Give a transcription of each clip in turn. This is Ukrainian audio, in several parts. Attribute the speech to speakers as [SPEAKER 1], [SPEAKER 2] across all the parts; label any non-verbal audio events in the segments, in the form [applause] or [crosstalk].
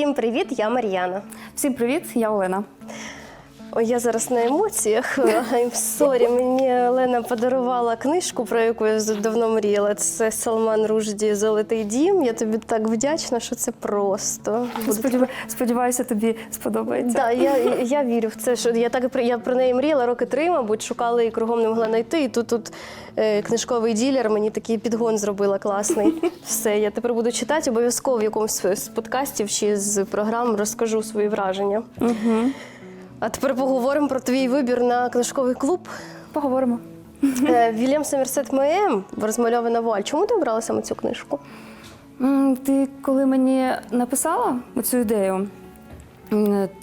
[SPEAKER 1] Всім привіт, я Мар'яна.
[SPEAKER 2] Всім привіт, я Олена.
[SPEAKER 1] Ой, я зараз на емоціях. [laughs] I'm sorry, мені Олена подарувала книжку, про яку я давно мріяла. Це Салман Ружді Золотий дім. Я тобі так вдячна, що це просто. Буде
[SPEAKER 2] Сподів... Сподіваюся, тобі сподобається.
[SPEAKER 1] Да, я, я вірю в це. Що я так я про неї мріяла роки три, мабуть, шукала і кругом не могла знайти. І тут тут е, книжковий ділер мені такий підгон зробила класний. [laughs] Все, я тепер буду читати. Обов'язково в якомусь з подкастів чи з програм розкажу свої враження.
[SPEAKER 2] Угу.
[SPEAKER 1] А тепер поговоримо про твій вибір на книжковий клуб.
[SPEAKER 2] Поговоримо.
[SPEAKER 1] Е, Вільям Семерсет Моєм розмальована вуаль. Чому ти обрала саме цю книжку?
[SPEAKER 2] Ти коли мені написала цю ідею,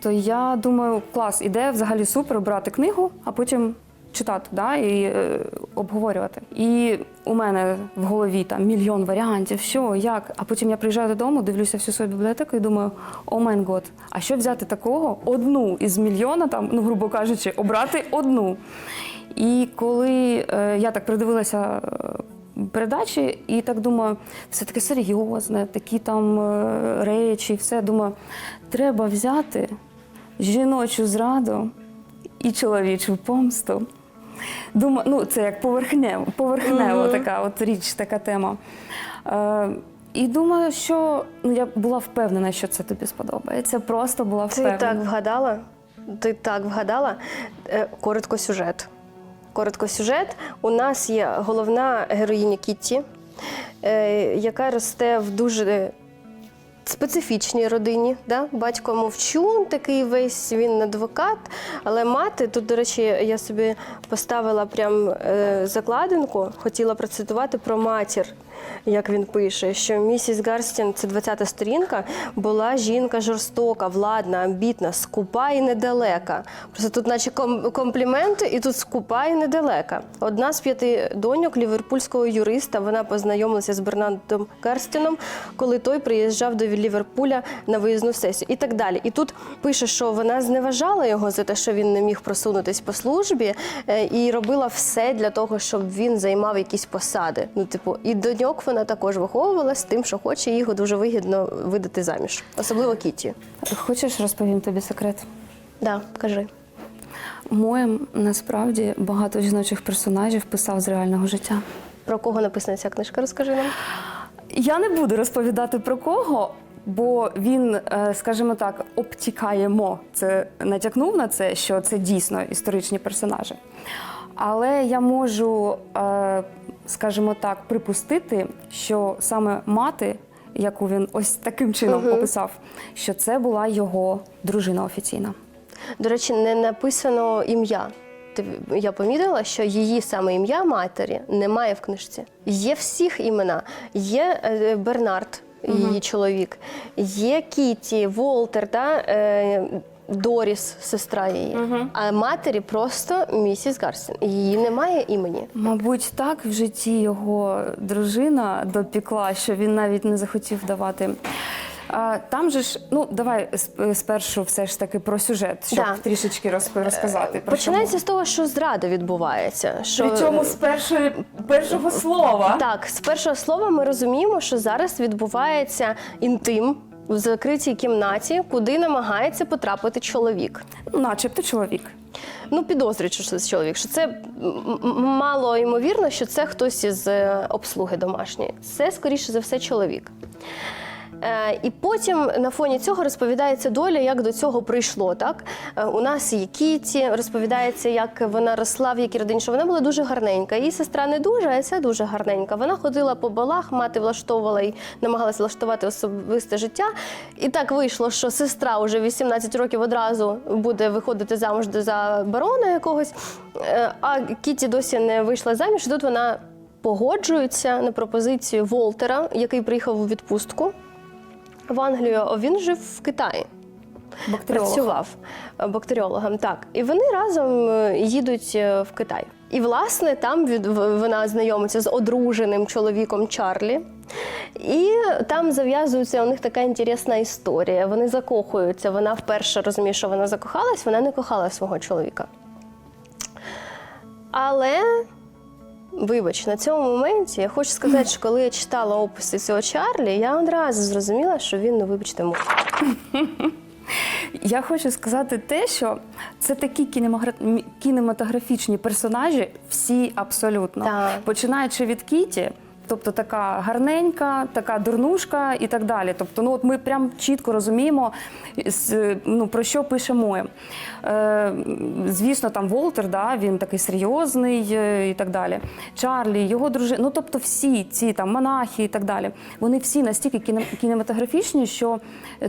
[SPEAKER 2] то я думаю, клас, ідея взагалі супер брати книгу, а потім читати да, і е, обговорювати. І у мене в голові там мільйон варіантів, що, як. А потім я приїжджаю додому, дивлюся всю свою бібліотеку і думаю, о майн год, а що взяти такого? Одну із мільйона, там, ну, грубо кажучи, обрати одну. І коли е, я так придивилася е, передачі, і так думаю, все таке серйозне, такі там е, речі, все думаю, треба взяти жіночу зраду і чоловічу помсту. Думаю, ну це як поверхнево, поверхнево
[SPEAKER 1] Мгм.
[SPEAKER 2] така от річ, така тема. Е, і думаю, що ну, я була впевнена, що це тобі сподобається. Просто була
[SPEAKER 1] Ти
[SPEAKER 2] впевнена.
[SPEAKER 1] так вгадала? Ти так вгадала? Е, Коротко сюжет. Коротко сюжет. У нас є головна героїня Кітті, е, яка росте в дуже специфічній родині. Да? Батько мовчун, такий весь він адвокат. Але мати, тут, до речі, я собі поставила прям е, закладинку, хотіла процитувати про матір. Як він пише, що місіс Гарстін, це 20-та сторінка, була жінка жорстока, владна, амбітна, скупа і недалека. Просто тут, наче компліменти, і тут скупа і недалека. Одна з п'яти доньок ліверпульського юриста. Вона познайомилася з Бернардом Гарстіном, коли той приїжджав до Ліверпуля на виїзну сесію, і так далі. І тут пише, що вона зневажала його за те, що він не міг просунутись по службі, е, і робила все для того, щоб він займав якісь посади. Ну, типу, і доньок вона також виховувалась тим, що хоче їх дуже вигідно видати заміж, особливо Кіті.
[SPEAKER 2] Хочеш розповім тобі секрет?
[SPEAKER 1] Да, кажи.
[SPEAKER 2] Моєм насправді багато жіночих персонажів писав з реального життя.
[SPEAKER 1] Про кого написана ця книжка? Розкажи нам.
[SPEAKER 2] Я не буду розповідати про кого, бо він, е, скажімо так, обтікаємо. Це натякнув на це, що це дійсно історичні персонажі. Але я можу, е, скажімо так, припустити, що саме мати, яку він ось таким чином
[SPEAKER 1] Мгм.
[SPEAKER 2] описав, що це була його дружина офіційна.
[SPEAKER 1] До речі, не написано ім'я. Я помітила, що її саме ім'я матері немає в книжці. Є всіх імена. Є е, Бернард, її чоловік, є Кіті, Волтер, та, е, Доріс, сестра її. А матері просто місіс Гарсін. Її немає імені.
[SPEAKER 2] Мабуть, так в житті його дружина допікла, що він навіть не захотів давати. А, там же ж, ну давай спершу все ж таки про сюжет, щоб
[SPEAKER 1] Да.
[SPEAKER 2] трішечки розп- розказати. Про
[SPEAKER 1] Починається з того, що зрада відбувається. Що...
[SPEAKER 2] що... Причому з першої, першого слова.
[SPEAKER 1] Так, з першого слова ми розуміємо, що зараз відбувається інтим в закритій кімнаті, куди намагається потрапити чоловік.
[SPEAKER 2] Ну, начебто чоловік.
[SPEAKER 1] Ну, підозрюють, що це чоловік, що це мало ймовірно, що це хтось із е, обслуги домашньої. Це, скоріше за все, чоловік. Е, і потім на фоні цього розповідається доля, як до цього прийшло. Так Е, у нас є Кіті, розповідається, як вона росла в якій родині, що вона була дуже гарненька. Її сестра не дуже, а ця дуже гарненька. Вона ходила по балах, мати влаштовувала і намагалася влаштувати особисте життя. І так вийшло, що сестра вже 18 років одразу буде виходити замуж за барона якогось. Е, А Кіті досі не вийшла заміж. І тут вона погоджується на пропозицію Волтера, який приїхав у відпустку в Англію. Він жив в Китаї.
[SPEAKER 2] Бактеріолог.
[SPEAKER 1] Працював бактеріологом, так. І вони разом е, їдуть е, в Китай. І, власне, там від, вона знайомиться з одруженим чоловіком Чарлі. І там зав'язується у них така інтересна історія. Вони закохуються. Вона вперше розуміє, що вона закохалась, вона не кохала свого чоловіка. Але Вибач, на цьому моменті я хочу сказати, що коли я читала описи цього Чарлі, я одразу зрозуміла, що він, ну вибачте, муж.
[SPEAKER 2] Я хочу сказати те, що це такі кінемогра- кінематографічні персонажі, всі абсолютно.
[SPEAKER 1] Так.
[SPEAKER 2] Починаючи від Кіті, тобто така гарненька, така дурнушка і так далі. Тобто, ну от ми прям чітко розуміємо, ну, про що пише Моя. Е, звісно, там Волтер, да, він такий серйозний е, і так далі. Чарлі, його дружина, ну тобто всі ці там монахи і так далі. Вони всі настільки кіне- кінематографічні, що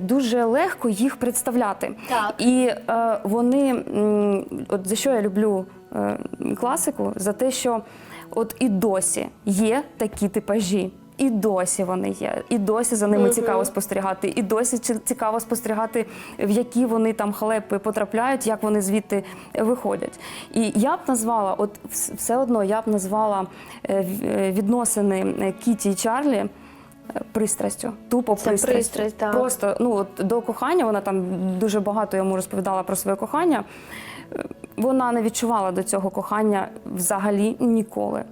[SPEAKER 2] дуже легко їх представляти.
[SPEAKER 1] Так.
[SPEAKER 2] І е, вони, от за що я люблю е, класику, за те, що от і досі є такі типажі. І досі вони є, і досі за ними цікаво спостерігати, і досі ці- цікаво спостерігати, в які вони там халепи потрапляють, як вони звідти виходять. І я б назвала, от все одно я б назвала е, е, відносини е, Кіті і Чарлі е, пристрастю, тупо
[SPEAKER 1] Це
[SPEAKER 2] пристрастю.
[SPEAKER 1] пристрасть, так.
[SPEAKER 2] Просто ну от до кохання вона там дуже багато йому розповідала про своє кохання. Вона не відчувала до цього кохання взагалі ніколи.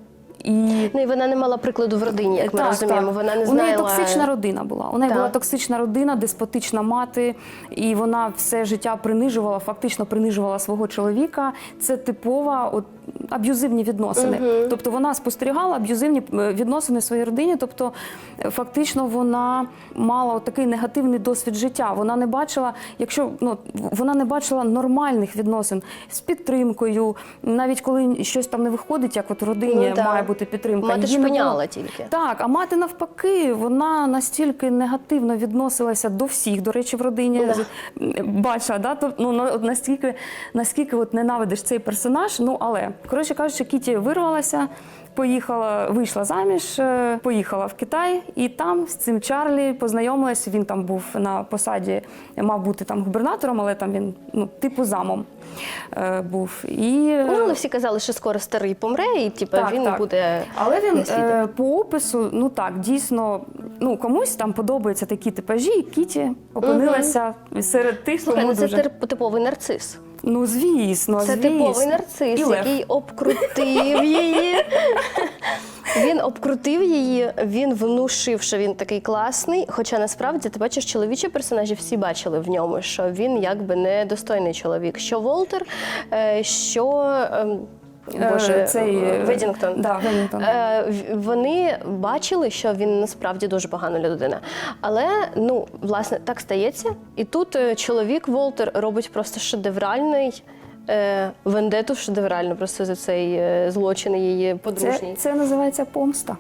[SPEAKER 2] І
[SPEAKER 1] Ну і вона не мала прикладу в родині, як ми розуміємо. Вона не
[SPEAKER 2] у неї токсична родина була. У неї
[SPEAKER 1] Так.
[SPEAKER 2] була токсична родина, деспотична мати, і вона все життя принижувала, фактично принижувала свого чоловіка. Це типова от, аб'юзивні відносини. Тобто вона спостерігала аб'юзивні е, відносини в своїй родині. Тобто, е, фактично, вона мала такий негативний досвід життя. Вона не бачила, якщо ну вона не бачила нормальних відносин з підтримкою, навіть коли щось там не виходить, як от родині
[SPEAKER 1] Ну,
[SPEAKER 2] має бути підтримка.
[SPEAKER 1] Мати
[SPEAKER 2] її було.
[SPEAKER 1] шпиняла тільки.
[SPEAKER 2] Так, а мати навпаки, вона настільки негативно відносилася до всіх, до речі, в родині
[SPEAKER 1] Да.
[SPEAKER 2] бачила, да? Тобто, ну, настільки, наскільки от ненавидиш цей персонаж. Ну але коротше кажучи, Кіті вирвалася. Поїхала, вийшла заміж, е, поїхала в Китай, і там з цим Чарлі познайомилась. Він там був на посаді, мав бути там губернатором, але там він ну типу замом е, був. І
[SPEAKER 1] Ну, але всі казали, що скоро старий помре, і типу,
[SPEAKER 2] Так,
[SPEAKER 1] він
[SPEAKER 2] так.
[SPEAKER 1] буде.
[SPEAKER 2] Але він е, по опису, ну так, дійсно, ну комусь там подобаються такі типажі, і Кіті опинилася серед тих,
[SPEAKER 1] Слухай,
[SPEAKER 2] кому
[SPEAKER 1] ну це
[SPEAKER 2] дуже.
[SPEAKER 1] тип- типовий нарцис.
[SPEAKER 2] Ну звісно,
[SPEAKER 1] Це
[SPEAKER 2] звісно.
[SPEAKER 1] типовий нарцис,
[SPEAKER 2] І
[SPEAKER 1] який обкрутив [laughs] її. Він обкрутив її, він внушив, що він такий класний. Хоча насправді ти бачиш, чоловічі персонажі всі бачили в ньому, що він якби недостойний чоловік. Що Волтер, е, що ем,
[SPEAKER 2] Е,
[SPEAKER 1] Боже,
[SPEAKER 2] цей, е,
[SPEAKER 1] Ведінгтон.
[SPEAKER 2] да, Ведінгтон.
[SPEAKER 1] Вони бачили, що він насправді дуже погана людина. Але ну, власне, так стається. І тут чоловік Волтер робить просто шедевральний вендету шедевральну просто за цей е, злочин її подружній.
[SPEAKER 2] це називається помста.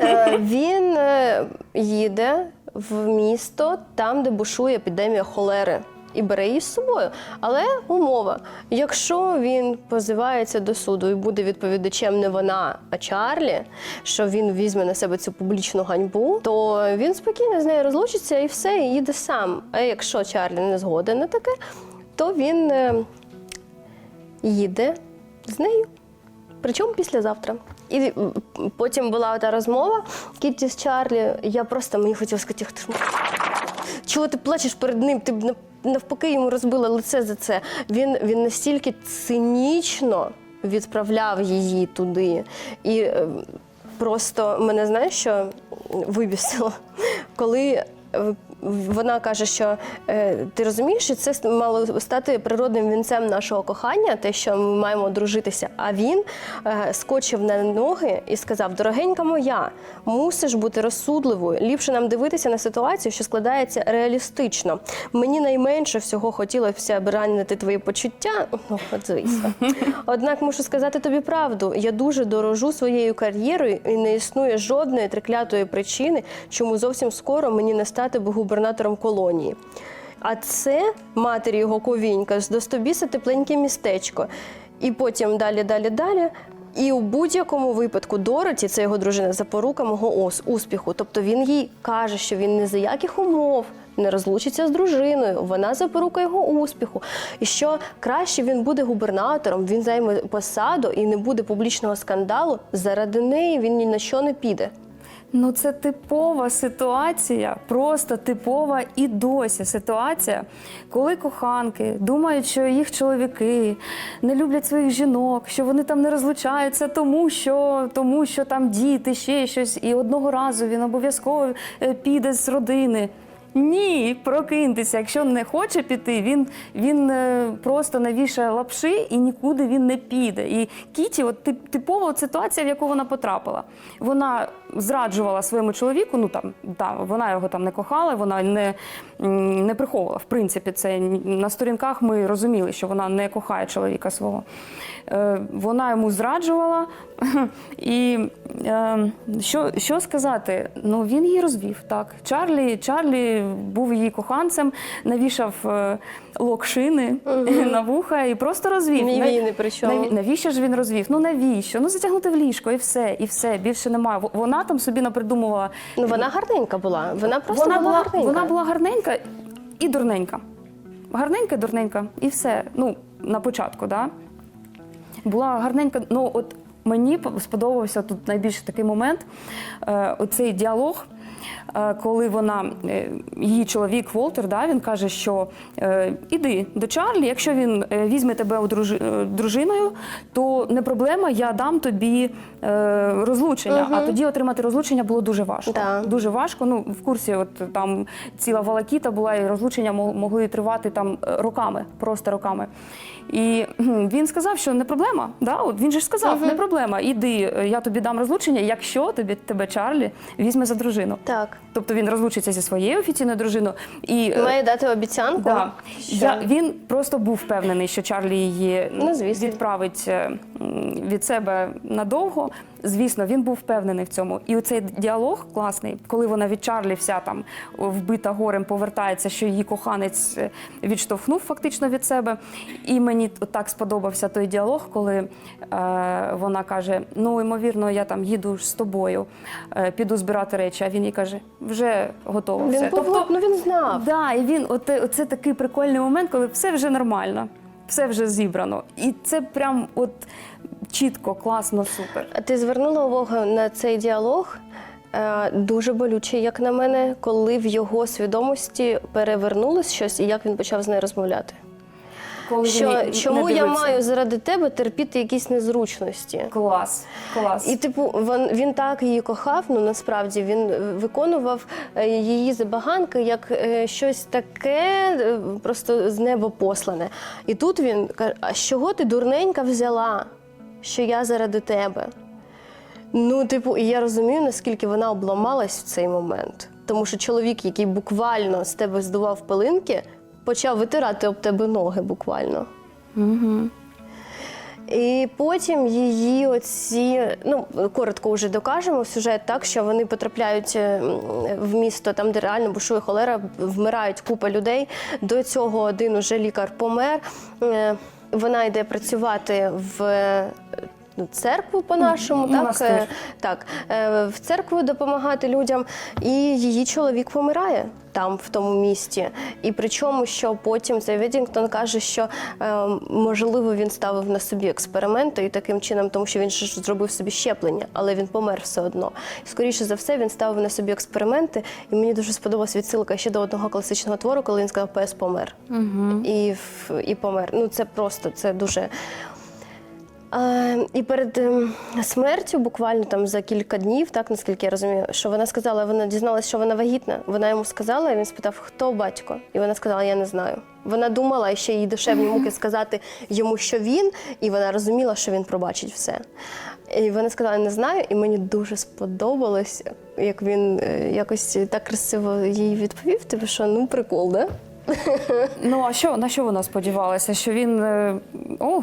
[SPEAKER 1] Е, він е, їде в місто там, де бушує епідемія холери. І бере її з собою. Але умова: якщо він позивається до суду і буде відповідачем не вона, а Чарлі, що він візьме на себе цю публічну ганьбу, то він спокійно з нею розлучиться і все, і їде сам. А якщо Чарлі не згоден на таке, то він е, їде з нею. Причому післязавтра. І потім була та розмова Кітті з Чарлі. Я просто мені хотілося сказати, «Ах ти ж чого ти плачеш перед ним? Ти б навпаки йому розбила лице за це. Він, він настільки цинічно відправляв її туди. І е, просто мене знаєш, що вибісило, коли. Вона каже, що е, ти розумієш, що це мало стати природним вінцем нашого кохання, те, що ми маємо дружитися. А він е, скочив на ноги і сказав: Дорогенька моя, мусиш бути розсудливою. Ліпше нам дивитися на ситуацію, що складається реалістично. Мені найменше всього хотілося б ранити твої почуття. Ну, от звісно. [laughs] Однак мушу сказати тобі правду. Я дуже дорожу своєю кар'єрою, і не існує жодної триклятої причини, чому зовсім скоро мені не стати б губернатором колонії. А це матері його ковінька з достобіса тепленьке містечко. І потім далі, далі, далі. І у будь-якому випадку Дороті, це його дружина, запорука мого ос, успіху. Тобто він їй каже, що він ні за яких умов не розлучиться з дружиною. Вона запорука його успіху. І що краще він буде губернатором, він займе посаду і не буде публічного скандалу. Заради неї він ні на що не піде.
[SPEAKER 2] Ну, це типова ситуація, просто типова і досі ситуація, коли коханки думають, що їх чоловіки не люблять своїх жінок, що вони там не розлучаються, тому що, тому що там діти, ще щось, і одного разу він обов'язково е, піде з родини. Ні, прокиньтеся. Якщо не хоче піти, він, він е, просто навішає лапши і нікуди він не піде. І Кіті, от тип- типова ситуація, в яку вона потрапила. Вона зраджувала своєму чоловіку. Ну там та, вона його там не кохала, вона не, не приховувала. В принципі, це на сторінках ми розуміли, що вона не кохає чоловіка свого. Е, вона йому зраджувала. [laughs] І е, що, що сказати? Ну він її розвів. Так, Чарлі, Чарлі був її коханцем, навішав е, лок шини [laughs] на вуха і просто розвів.
[SPEAKER 1] Мій він ні при чому.
[SPEAKER 2] Навіщо ж він розвів? Ну навіщо? Ну затягнути в ліжко і все, і все. Більше немає. Вона там собі напридумувала.
[SPEAKER 1] Ну вона гарненька була. Вона просто
[SPEAKER 2] вона
[SPEAKER 1] була,
[SPEAKER 2] була,
[SPEAKER 1] гарненька.
[SPEAKER 2] вона була гарненька і дурненька. Гарненька, дурненька, і все. Ну, на початку, да? Була гарненька. Ну, от мені сподобався тут найбільше такий момент, е, оцей діалог. е, Коли вона, е, її чоловік Волтер, да, він каже, що іди до Чарлі, якщо він візьме тебе дружиною, то не проблема, я дам тобі розлучення. А тоді отримати розлучення було дуже важко.
[SPEAKER 1] Да.
[SPEAKER 2] Дуже важко. Ну, в курсі, от там ціла волокіта була, і розлучення могли тривати там роками, просто роками. І він сказав, що не проблема. Да? От він же ж сказав, не проблема. Іди, е, я тобі дам розлучення, якщо тобі тебе Чарлі візьме за дружину.
[SPEAKER 1] Так.
[SPEAKER 2] Тобто він розлучиться зі своєю офіційною дружиною і е,
[SPEAKER 1] Має дати обіцянку.
[SPEAKER 2] Да.
[SPEAKER 1] що-
[SPEAKER 2] Я, він просто був впевнений, що Чарлі її
[SPEAKER 1] Ну, звісно.
[SPEAKER 2] відправить е, м, від себе надовго. Звісно, він був впевнений в цьому. І оцей діалог класний, коли вона від Чарлі вся там вбита горем повертається, що її коханець е, відштовхнув фактично від себе. І мені так сподобався той діалог, коли е, вона каже: Ну, ймовірно, я там їду з тобою, е, піду збирати речі. А він їй каже: вже готово.
[SPEAKER 1] Він
[SPEAKER 2] все.
[SPEAKER 1] погодь, ну він знав.
[SPEAKER 2] Да, і він оте, оце такий прикольний момент, коли все вже нормально, все вже зібрано. І це прям от чітко, класно, супер.
[SPEAKER 1] Ти звернула увагу на цей діалог? Е, Дуже болючий, як на мене, коли в його свідомості перевернулось щось і як він почав з нею розмовляти.
[SPEAKER 2] Коли
[SPEAKER 1] Що,
[SPEAKER 2] не
[SPEAKER 1] чому я маю заради тебе терпіти якісь незручності?
[SPEAKER 2] клас, клас.
[SPEAKER 1] І типу, він, він так її кохав. Ну насправді він е, виконував е, її забаганки як е, щось таке, просто з неба послане. І тут він каже: а з чого ти дурненька взяла? Що я заради тебе? Ну, типу, і я розумію, наскільки вона обламалась в цей момент. Тому що чоловік, який буквально з тебе здував пилинки, почав витирати об тебе ноги буквально.
[SPEAKER 2] Угу.
[SPEAKER 1] І потім її оці, ну коротко вже докажемо сюжет, так що вони потрапляють е, в місто, там, де реально бушує холера, вмирають купа людей. До цього один уже лікар помер. Е, Вона йде працювати в. Церкву по-нашому, так, е, так е, в церкву допомагати людям, і її чоловік помирає там, в тому місті. І причому, що потім цей Ведінгтон каже, що е, можливо він ставив на собі експерименти і таким чином, тому що він ж зробив собі щеплення, але він помер все одно. І скоріше за все, він ставив на собі експерименти. І мені дуже сподобалась відсилка ще до одного класичного твору, коли він сказав Пес помер.
[SPEAKER 2] Угу.
[SPEAKER 1] І, в- і помер. Ну це просто це дуже. І перед ем, смертю, буквально там за кілька днів, так наскільки я розумію, що вона сказала, вона дізналась, що вона вагітна. Вона йому сказала, і він спитав, хто батько? І вона сказала, я не знаю. Вона думала і ще їй душевні муки сказати йому, що він, і вона розуміла, що він пробачить все. І вона сказала, не знаю, і мені дуже сподобалось, як він е, якось так красиво їй відповів. Типу, що ну прикол, да?
[SPEAKER 2] Ну а що на що вона сподівалася? Що він е, о.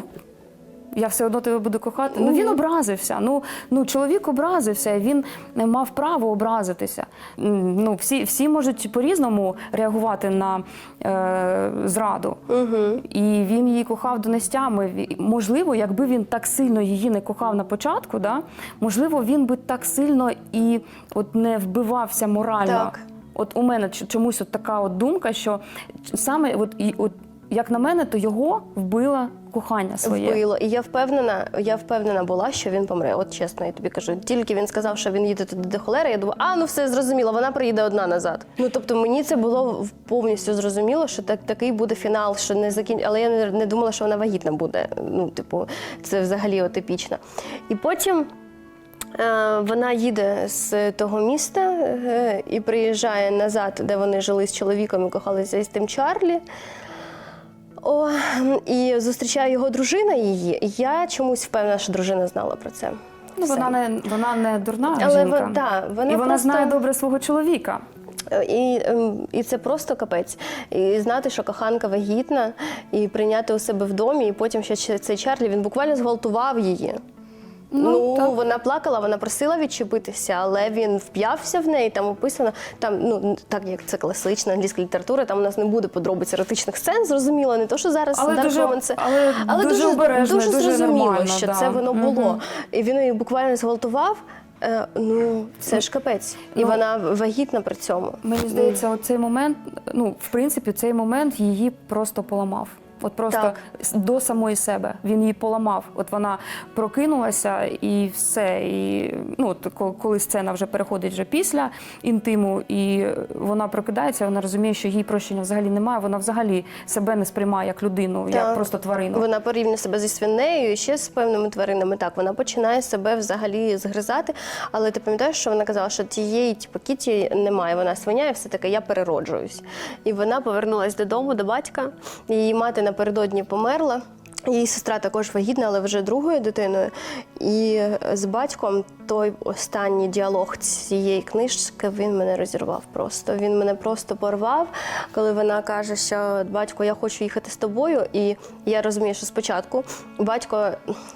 [SPEAKER 2] Я все одно тебе буду кохати. Ну він образився. Ну ну чоловік образився. Він мав право образитися. Ну всі, всі можуть по-різному реагувати на е, зраду.
[SPEAKER 1] Угу.
[SPEAKER 2] І він її кохав донестями. Ві- Можливо, якби він так сильно її не кохав на початку, да, можливо, він би так сильно і от не вбивався морально.
[SPEAKER 1] Так.
[SPEAKER 2] От у мене чомусь от така от думка, що саме от, і, от як на мене, то його вбило кохання своє.
[SPEAKER 1] Вбило. І я впевнена, я впевнена була, що він помре. От чесно, я тобі кажу. Тільки він сказав, що він їде туди до холери. Я думаю, а ну все зрозуміло, вона приїде одна назад. Ну тобто мені це було повністю зрозуміло, що так такий буде фінал, що не закін... Але я не, не думала, що вона вагітна буде. Ну, типу, це взагалі от епічно. І потім. Е, Вона їде з того міста е, і приїжджає назад, де вони жили з чоловіком і кохалися із тим Чарлі. О, і зустрічає його дружина її. І я чомусь впевнена, що дружина знала про це.
[SPEAKER 2] Ну, вона не вона не дурна
[SPEAKER 1] Але
[SPEAKER 2] жінка.
[SPEAKER 1] вон- да, вона
[SPEAKER 2] і вона
[SPEAKER 1] просто-
[SPEAKER 2] знає добре свого чоловіка.
[SPEAKER 1] Е, І, ем, і це просто капець. І знати, що коханка вагітна, і прийняти у себе в домі, і потім ще цей Чарлі він буквально зґвалтував її.
[SPEAKER 2] Ну,
[SPEAKER 1] Ну,
[SPEAKER 2] так.
[SPEAKER 1] вона плакала, вона просила відчепитися, але він вп'явся в неї. Там описано, там ну так як це класична англійська література, там у нас не буде подробиць еротичних сцен, зрозуміло, не то, що зараз
[SPEAKER 2] Але дуже-
[SPEAKER 1] Romance.
[SPEAKER 2] але дуже обережно,
[SPEAKER 1] дуже
[SPEAKER 2] дуже
[SPEAKER 1] зрозуміло,
[SPEAKER 2] нормально,
[SPEAKER 1] що
[SPEAKER 2] да.
[SPEAKER 1] це воно було. І він її буквально зґвалтував. Е, ну, це ж капець. І
[SPEAKER 2] Ну,
[SPEAKER 1] вона вагітна при цьому.
[SPEAKER 2] Мені здається, от цей момент, ну, в принципі, цей момент її просто поламав. От просто
[SPEAKER 1] Так.
[SPEAKER 2] до самої себе він її поламав. От вона прокинулася і все. І ну, от коли сцена вже переходить вже після інтиму, і вона прокидається, вона розуміє, що їй прощення взагалі немає. Вона взагалі себе не сприймає як людину, як просто тварину.
[SPEAKER 1] Вона порівнює себе зі свинею і ще з певними тваринами. Так, вона починає себе взагалі згризати. Але ти пам'ятаєш, що вона казала, що тієї типу, кіті немає. Вона свиня, і все таке, я перероджуюсь. І вона повернулася додому до батька. Її мати напередодні померла. Її сестра також вагітна, але вже другою дитиною. І з батьком той останній діалог цієї книжки він мене розірвав просто. Він мене просто порвав, коли вона каже, що батько, я хочу їхати з тобою. І я розумію, що спочатку батько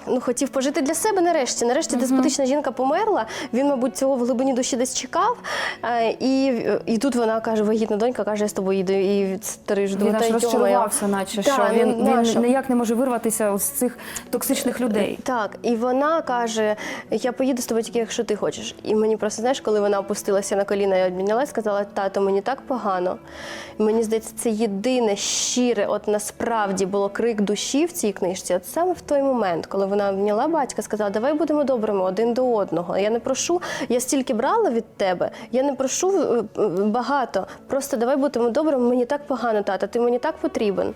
[SPEAKER 1] ну, хотів пожити для себе нарешті. Нарешті деспотична жінка померла. Він, мабуть, цього в глибині душі десь чекав. Е, І, і тут вона каже, вагітна донька каже, я з тобою їду. І старий ж
[SPEAKER 2] Він аж розчарувався, наче що
[SPEAKER 1] ну,
[SPEAKER 2] він, він ніяк не може вирватися з цих токсичних людей.
[SPEAKER 1] Так, і вона каже: я поїду з тобою тільки, якщо ти хочеш. І мені просто знаєш, коли вона опустилася на коліна і обмінялась, сказала, тато, мені так погано. І мені здається, це єдине щире, от насправді було крик душі в цій книжці. От саме в той момент, коли вона обняла батька, сказала, давай будемо добрими один до одного. Я не прошу, я стільки брала від тебе, я не прошу е, е, багато. Просто давай будемо добрими. Мені так погано, тата, ти мені так потрібен.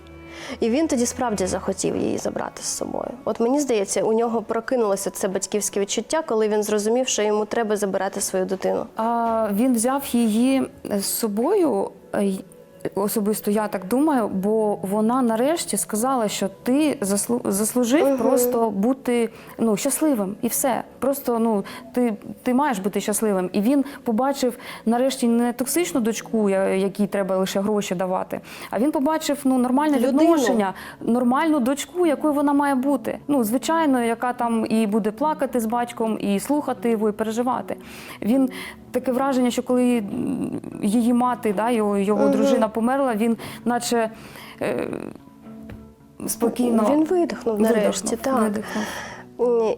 [SPEAKER 1] І він тоді справді захотів її забрати з собою. От мені здається, у нього прокинулося це батьківське відчуття, коли він зрозумів, що йому треба забирати свою дитину.
[SPEAKER 2] А, він взяв її з собою. Особисто я так думаю, бо вона нарешті сказала, що ти заслу- заслужив просто бути ну, щасливим і все. Просто ну ти, ти маєш бути щасливим. І він побачив нарешті не токсичну дочку, якій треба лише гроші давати, а він побачив ну, нормальне
[SPEAKER 1] Людину.
[SPEAKER 2] відношення, нормальну дочку, якою вона має бути. Ну, звичайно, яка там і буде плакати з батьком, і слухати його, і переживати. Він таке враження, що коли її мати, да, його, його дружина померла, він наче е, спокійно
[SPEAKER 1] Він видихнув нарешті.
[SPEAKER 2] видихнув,
[SPEAKER 1] Так.
[SPEAKER 2] видихнув.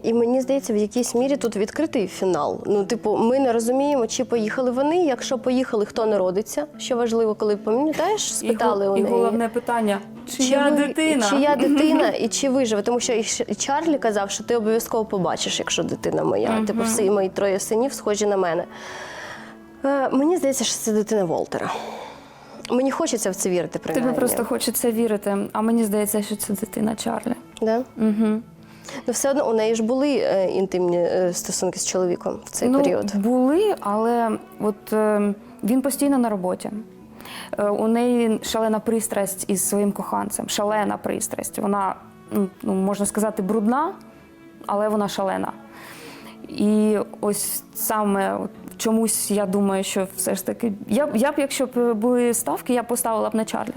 [SPEAKER 1] І мені здається, в якійсь мірі тут відкритий фінал. Ну, типу, ми не розуміємо, чи поїхали вони. Якщо поїхали, хто народиться. Що важливо, коли пам'ятаєш, спитали
[SPEAKER 2] і,
[SPEAKER 1] у
[SPEAKER 2] го- і головне питання: чия
[SPEAKER 1] ви-
[SPEAKER 2] дитина?
[SPEAKER 1] Чия [laughs] дитина і чи виживе? Тому що і Чарлі казав, що ти обов'язково побачиш, якщо дитина моя. Типу, всі мої троє синів схожі на мене. Е, мені здається, що це дитина Волтера. Мені хочеться в це вірити, принаймні.
[SPEAKER 2] Тобі просто хочеться вірити, а мені здається, що це дитина Чарлі.
[SPEAKER 1] Да?
[SPEAKER 2] Угу.
[SPEAKER 1] Ну, все одно у неї ж були е, інтимні е, стосунки з чоловіком в цей
[SPEAKER 2] ну,
[SPEAKER 1] період.
[SPEAKER 2] Були, але от е, він постійно на роботі. Е, у неї шалена пристрасть із своїм коханцем. Шалена пристрасть. Вона, ну, можна сказати, брудна, але вона шалена. І ось саме чомусь я думаю, що все ж таки. Я, я б, якщо б були ставки, я поставила б на Чарлі.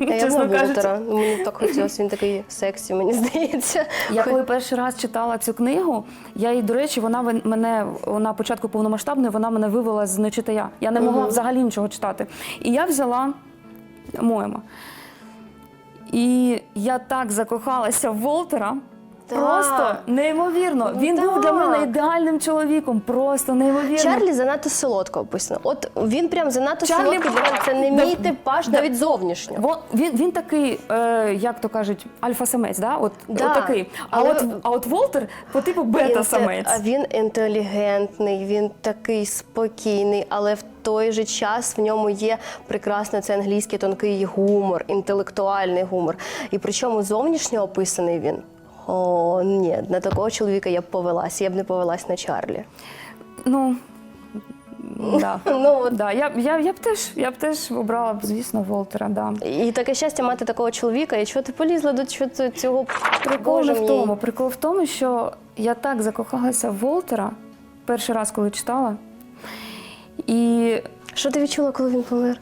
[SPEAKER 1] Я
[SPEAKER 2] чесно
[SPEAKER 1] була
[SPEAKER 2] кажучи.
[SPEAKER 1] Волтера. Мені так хотілося, він такий сексі, мені здається.
[SPEAKER 2] Я коли перший раз читала цю книгу, я їй, до речі, вона вен- мене на початку повномасштабної вона мене вивела з нечитая. Я не могла взагалі нічого читати. І я взяла Моема. І я так закохалася в Волтера. Просто неймовірно.
[SPEAKER 1] Ну,
[SPEAKER 2] Він був для мене ідеальним чоловіком. Просто неймовірно.
[SPEAKER 1] Чарлі занадто солодко описано. От він прям занадто
[SPEAKER 2] Чарлі-
[SPEAKER 1] для мене. Це не мій типаж навіть зовнішньо.
[SPEAKER 2] Во- Він, він такий, е, як то кажуть, альфа-самець, да? От,
[SPEAKER 1] Да.
[SPEAKER 2] от такий. А,
[SPEAKER 1] Але-
[SPEAKER 2] от, а от Волтер по типу бета-самець.
[SPEAKER 1] А він інтелігентний, він такий спокійний, але в той же час в ньому є прекрасний це англійський тонкий гумор, інтелектуальний гумор. І причому зовнішньо описаний він. О, ні, на такого чоловіка я б повелась, я б не повелась на Чарлі.
[SPEAKER 2] Ну, да. [laughs]
[SPEAKER 1] Ну, от.
[SPEAKER 2] да. Я, я, я, б теж, я б теж обрала б, звісно, Волтера. Да.
[SPEAKER 1] І таке щастя мати такого чоловіка, і чого ти полізла до чого цього
[SPEAKER 2] Прикол не в тому. Прикол в тому, що я так закохалася в Волтера перший раз, коли читала. І
[SPEAKER 1] Що ти відчула, коли він помер?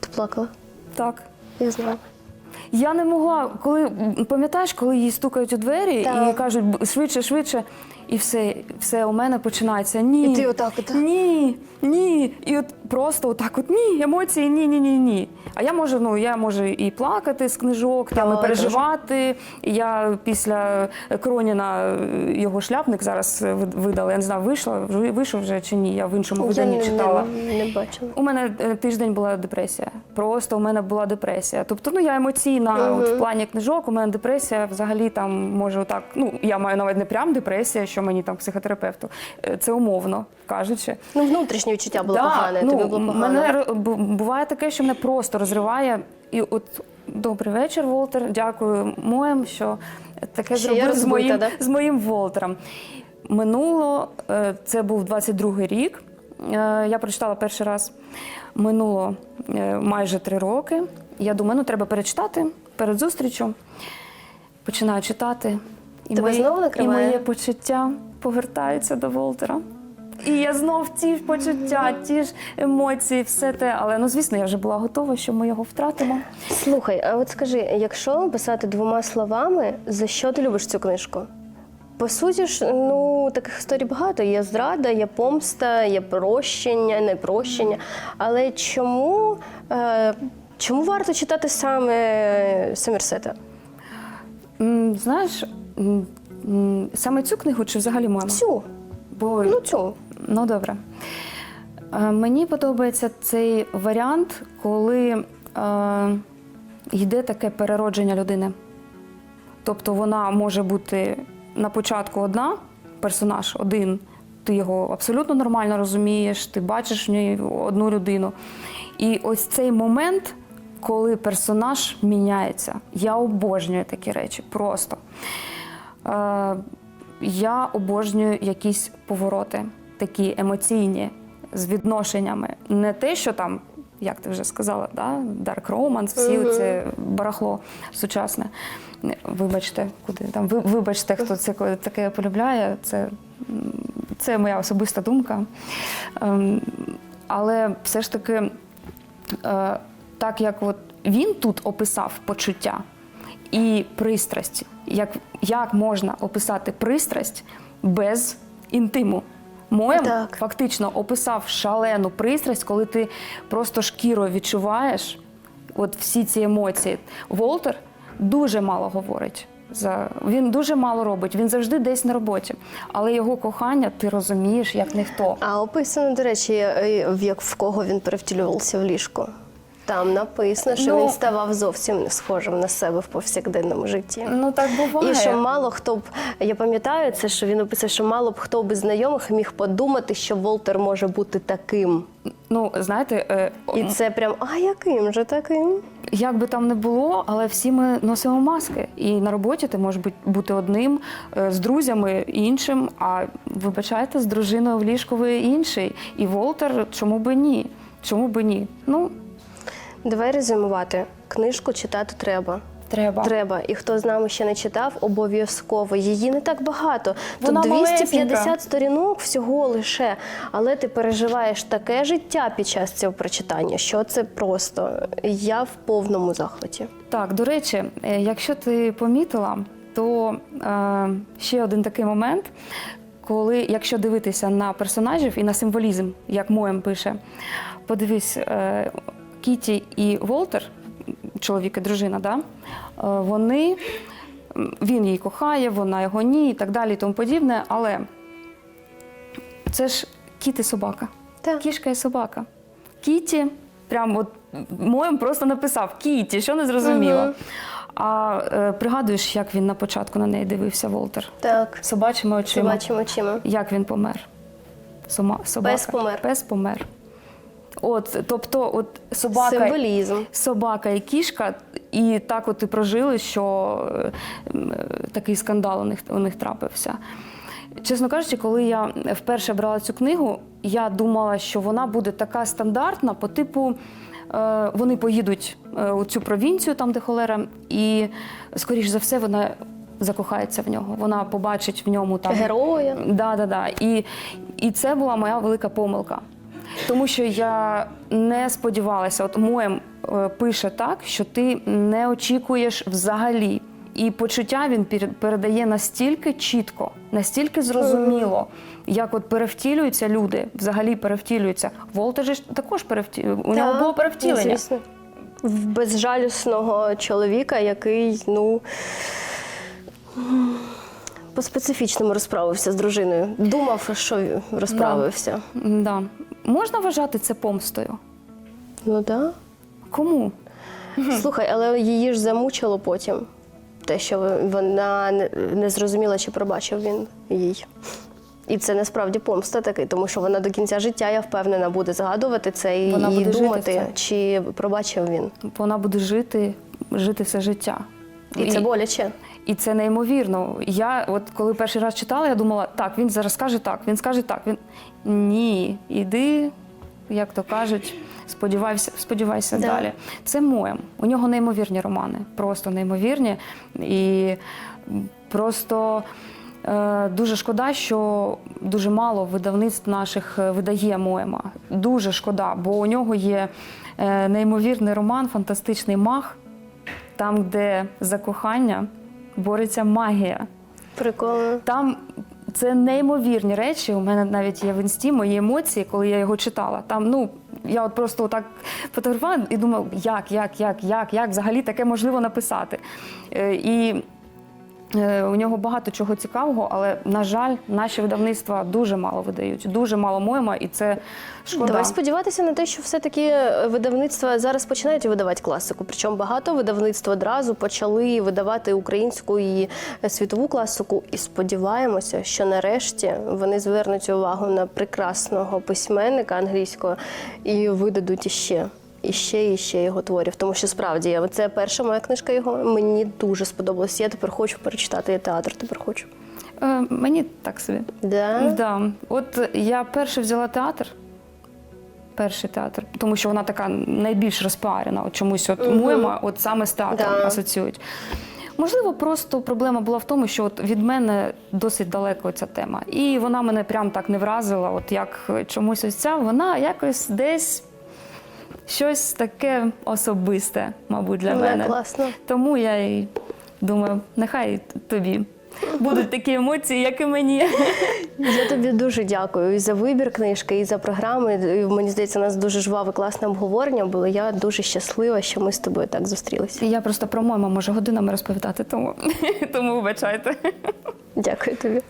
[SPEAKER 1] Ти плакала?
[SPEAKER 2] так.
[SPEAKER 1] Я знаю.
[SPEAKER 2] Я не могла, коли пам'ятаєш, коли їй стукають у двері
[SPEAKER 1] Так.
[SPEAKER 2] і кажуть швидше, швидше, і все, все у мене починається. Ні.
[SPEAKER 1] І ти отак от.
[SPEAKER 2] Ні, ні. І от просто отак, от ні, емоції, ні, ні, ні, ні. А я можу, ну я можу і плакати з книжок, там
[SPEAKER 1] Так,
[SPEAKER 2] і переживати. І Я після Кроніна його шляпник зараз видала. Я не знаю, вийшла вийшов вже чи ні. Я в іншому виданні читала.
[SPEAKER 1] не, не бачила.
[SPEAKER 2] У мене е, тиждень була депресія. Просто у мене була депресія. Тобто, ну я емоційна от, в плані книжок. У мене депресія взагалі там може отак. Ну я маю навіть не прям депресія, що мені там психотерапевту. Е, Це умовно кажучи.
[SPEAKER 1] Ну, внутрішнє відчуття було
[SPEAKER 2] Да,
[SPEAKER 1] погане,
[SPEAKER 2] ну,
[SPEAKER 1] тобі було погано.
[SPEAKER 2] Мене буває таке, що мене просто розриває. І от добрий вечір, Волтер. Дякую моєм, що таке
[SPEAKER 1] я
[SPEAKER 2] зробив з моїм,
[SPEAKER 1] да?
[SPEAKER 2] з моїм Волтером. Минуло, е, це був 22-й рік. е, Я прочитала перший раз. Минуло майже три роки. Я думаю, ну треба перечитати перед зустрічю. Починаю читати. І,
[SPEAKER 1] Тебе знову
[SPEAKER 2] і моє почуття повертаються до Волтера. І я знов ті ж почуття, ті ж емоції, все те. Але ну звісно, я вже була готова, що ми його втратимо.
[SPEAKER 1] Слухай, а от скажи, якщо писати двома словами, за що ти любиш цю книжку? По суті ж, ну таких історій багато. Є зрада, є помста, є прощення, непрощення. Але чому, е, чому варто читати саме Сомерсета?
[SPEAKER 2] Знаєш, саме цю книгу чи взагалі мама?
[SPEAKER 1] Цю,
[SPEAKER 2] Бо
[SPEAKER 1] ну цю.
[SPEAKER 2] Ну, добре. Е, Мені подобається цей варіант, коли е, йде таке переродження людини. Тобто вона може бути на початку одна, персонаж один, ти його абсолютно нормально розумієш, ти бачиш в ній одну людину. І ось цей момент, коли персонаж міняється, я обожнюю такі речі просто. Е, я обожнюю якісь повороти, такі емоційні, з відношеннями. Не те, що там, як ти вже сказала, да? Dark Romance, всі
[SPEAKER 1] Мгм.
[SPEAKER 2] це барахло сучасне. Вибачте, куди там, вибачте, хто це таке полюбляє. Це, це моя особиста думка. Ем, Але все ж таки, е, так як от він тут описав почуття і пристрасть, як, як можна описати пристрасть без інтиму? Моєм
[SPEAKER 1] Так.
[SPEAKER 2] фактично описав шалену пристрасть, коли ти просто шкірою відчуваєш от всі ці емоції. Волтер дуже мало говорить. За він дуже мало робить. Він завжди десь на роботі. Але його кохання ти розумієш як ніхто.
[SPEAKER 1] А описано, до речі, е, як в кого він перевтілювався в ліжко. Там написано, що
[SPEAKER 2] Ну-
[SPEAKER 1] він ставав зовсім не схожим на себе в повсякденному житті.
[SPEAKER 2] Ну так буває.
[SPEAKER 1] І що мало хто б, я пам'ятаю це, що він описав, що мало б хто б із знайомих міг подумати, що Волтер може бути таким.
[SPEAKER 2] Ну знаєте, е,
[SPEAKER 1] І це прям, а яким же таким?
[SPEAKER 2] як би там не було, але всі ми носимо маски. І на роботі ти можеш бути- одним, е, з друзями іншим. А вибачайте, з дружиною в ліжку ви інший. І Волтер, чому би ні? Чому би ні? Ну
[SPEAKER 1] Давай резюмувати. Книжку читати треба.
[SPEAKER 2] треба.
[SPEAKER 1] Треба. І хто з нами ще не читав, обов'язково. Її не так багато.
[SPEAKER 2] Вона
[SPEAKER 1] Тут 250
[SPEAKER 2] малесенька.
[SPEAKER 1] сторінок всього лише. Але ти переживаєш таке життя під час цього прочитання, що це просто. Я в повному захваті.
[SPEAKER 2] Так, до речі, е, якщо ти помітила, то е, ще один такий момент, коли, якщо дивитися на персонажів і на символізм, як Моєм пише, подивись, е, Кіті і Волтер, чоловік і дружина, да, е, вони він її кохає, вона його ні, і так далі, і тому подібне. Але це ж кіт і собака.
[SPEAKER 1] Так.
[SPEAKER 2] Кішка і собака. Кіті, прям от моєм просто написав Кіті, що не зрозуміло.
[SPEAKER 1] Мгм.
[SPEAKER 2] А е, пригадуєш, як він на початку на неї дивився, Волтер?
[SPEAKER 1] Так,
[SPEAKER 2] Собачими очима.
[SPEAKER 1] собачими очима.
[SPEAKER 2] Як він помер? Сома, собака.
[SPEAKER 1] Пес помер.
[SPEAKER 2] Пес помер. От, тобто, от собака,
[SPEAKER 1] Символізм.
[SPEAKER 2] собака і кішка, і так от і прожили, що е, такий скандал у них, у них трапився. Чесно кажучи, коли я вперше брала цю книгу, я думала, що вона буде така стандартна, по типу. е, Вони поїдуть е, у цю провінцію, там де холера, і скоріш за все вона закохається в нього. Вона побачить в ньому там
[SPEAKER 1] Героя.
[SPEAKER 2] Да, да, да. І, і це була моя велика помилка. Тому що я не сподівалася, от Моєм е, пише так, що ти не очікуєш взагалі. І почуття він передає настільки чітко, настільки зрозуміло, як от перевтілюються люди, взагалі перевтілюються. Волтер ж також перевті... у нього було перевтілення.
[SPEAKER 1] Звісно. В безжалісного чоловіка, який, ну. По-специфічному розправився з дружиною. Думав, що розправився.
[SPEAKER 2] Да. Можна вважати це помстою?
[SPEAKER 1] Ну так. Да.
[SPEAKER 2] Кому?
[SPEAKER 1] Слухай, але її ж замучило потім. Те, що вона не- зрозуміла, чи пробачив він їй. І це насправді помста такий, тому що вона до кінця життя, я впевнена, буде згадувати це і,
[SPEAKER 2] Вона буде в
[SPEAKER 1] думати, чи пробачив він.
[SPEAKER 2] Вона буде жити, жити все життя.
[SPEAKER 1] І це боляче.
[SPEAKER 2] І це неймовірно. Я, от коли перший раз читала, я думала, так, він зараз скаже так, він скаже так. Він ні, іди, як то кажуть, сподівайся, сподівайся
[SPEAKER 1] Да.
[SPEAKER 2] далі. Це моєм. У нього неймовірні романи, просто неймовірні. І просто е, дуже шкода, що дуже мало видавництв наших е, видає Моема. Дуже шкода, бо у нього є е, неймовірний роман, фантастичний мах, там, де за кохання бореться магія.
[SPEAKER 1] Прикольно.
[SPEAKER 2] Там це неймовірні речі. У мене навіть є в інсті мої емоції, коли я його читала. Там, ну, я от просто так фотографувала і думала, як, як, як, як, як взагалі таке можливо написати. Е, І у нього багато чого цікавого, але, на жаль, наші видавництва дуже мало видають, дуже мало моєма, і це шкода.
[SPEAKER 1] Давай сподіватися на те, що все-таки видавництва зараз починають видавати класику. Причому багато видавництв одразу почали видавати українську і світову класику. І сподіваємося, що нарешті вони звернуть увагу на прекрасного письменника англійського і видадуть іще. І ще, і ще його творів. Тому що справді це перша моя книжка його. Мені дуже сподобалось. Я тепер хочу перечитати. Я театр тепер хочу.
[SPEAKER 2] Е, Мені так собі.
[SPEAKER 1] Да?
[SPEAKER 2] Да. От я перше взяла театр. Перший театр, тому що вона така найбільш розпіарена. От чомусь от
[SPEAKER 1] Мгм.
[SPEAKER 2] Муема от саме з театром
[SPEAKER 1] Да.
[SPEAKER 2] асоціюють. Можливо, просто проблема була в тому, що от від мене досить далеко ця тема. І вона мене прям так не вразила, от як чомусь ось ця, вона якось десь щось таке особисте, мабуть, для
[SPEAKER 1] Ну,
[SPEAKER 2] мене.
[SPEAKER 1] класно.
[SPEAKER 2] Тому я і думаю, нехай тобі будуть такі емоції, як і мені.
[SPEAKER 1] Я тобі дуже дякую і за вибір книжки, і за програми. І, Мені здається, у нас дуже жваве класне обговорення було. Я дуже щаслива, що ми з тобою так зустрілися.
[SPEAKER 2] Я просто про мойма можу годинами розповідати, тому, [laughs] тому вибачайте.
[SPEAKER 1] Дякую тобі.